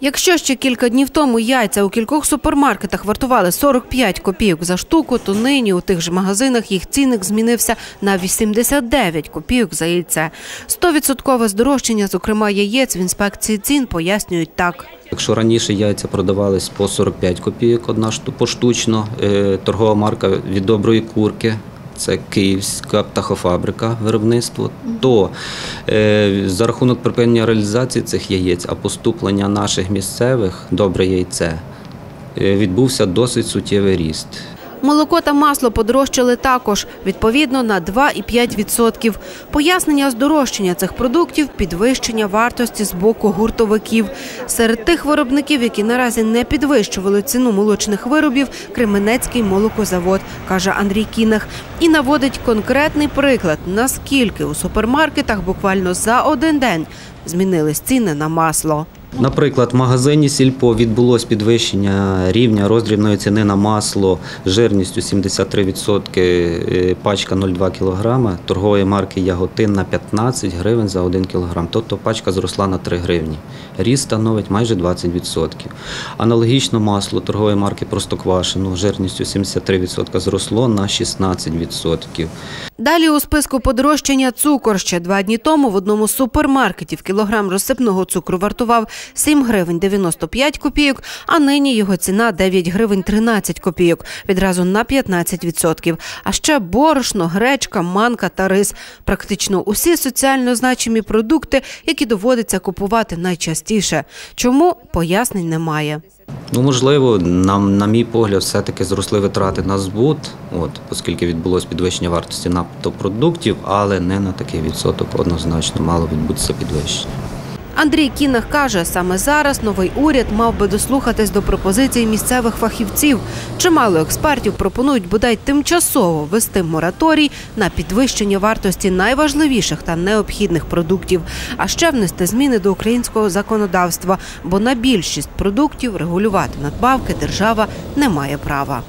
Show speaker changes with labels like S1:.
S1: Якщо ще кілька днів тому яйця у кількох супермаркетах вартували 45 копійок за штуку, то нині у тих же магазинах їх цінник змінився на 89 копійок за яйце. 100% здорожчання, зокрема яєць, в інспекції цін пояснюють так.
S2: Якщо раніше яйця продавались по 45 копійок одна шту- поштучно, е, торгова марка від доброї курки. Це київська птахофабрика виробництво. То е, за рахунок припинення реалізації цих яєць, а поступлення наших місцевих добре яйце е, відбувся досить суттєвий ріст.
S1: Молоко та масло подорожчали також, відповідно на 2,5%. Пояснення здорожчання цих продуктів – підвищення вартості з боку гуртовиків. Серед тих виробників, які наразі не підвищували ціну молочних виробів, Кременецький молокозавод, каже Андрій Кінах. І наводить конкретний приклад, наскільки у супермаркетах буквально за один день змінились ціни на масло.
S2: Наприклад, в магазині Сільпо відбулось підвищення рівня роздрібної ціни на масло жирністю 73%, е, пачка 0,2 кг, торгової марки Яготин на 15 гривень за 1 кг. Тобто пачка зросла на 3 гривні. Ріст становить майже 20%. Аналогічно масло торгової марки Простоквашино жирністю 73% зросло на 16%.
S1: Далі у списку подорожчання цукор. Ще два дні тому в одному з супермаркетів кілограм розсипного цукру вартував 7 гривень 95 копійок, а нині його ціна 9 гривень 13 копійок, відразу на 15%. А ще борошно, гречка, манка та рис. Практично усі соціально значимі продукти, які доводиться купувати найчастіше. Чому пояснень немає.
S2: Ну, можливо, нам, на мій погляд, все-таки зросли витрати на збут, от, оскільки відбулось підвищення вартості нафтопродуктів, але не на такий відсоток однозначно мало відбутися підвищення.
S1: Андрій Кінах каже, саме зараз новий уряд мав би дослухатись до пропозицій місцевих фахівців. Чимало експертів пропонують бодай тимчасово ввести мораторій на підвищення вартості найважливіших та необхідних продуктів, а ще внести зміни до українського законодавства, бо на більшість продуктів регулювати надбавки держава не має права.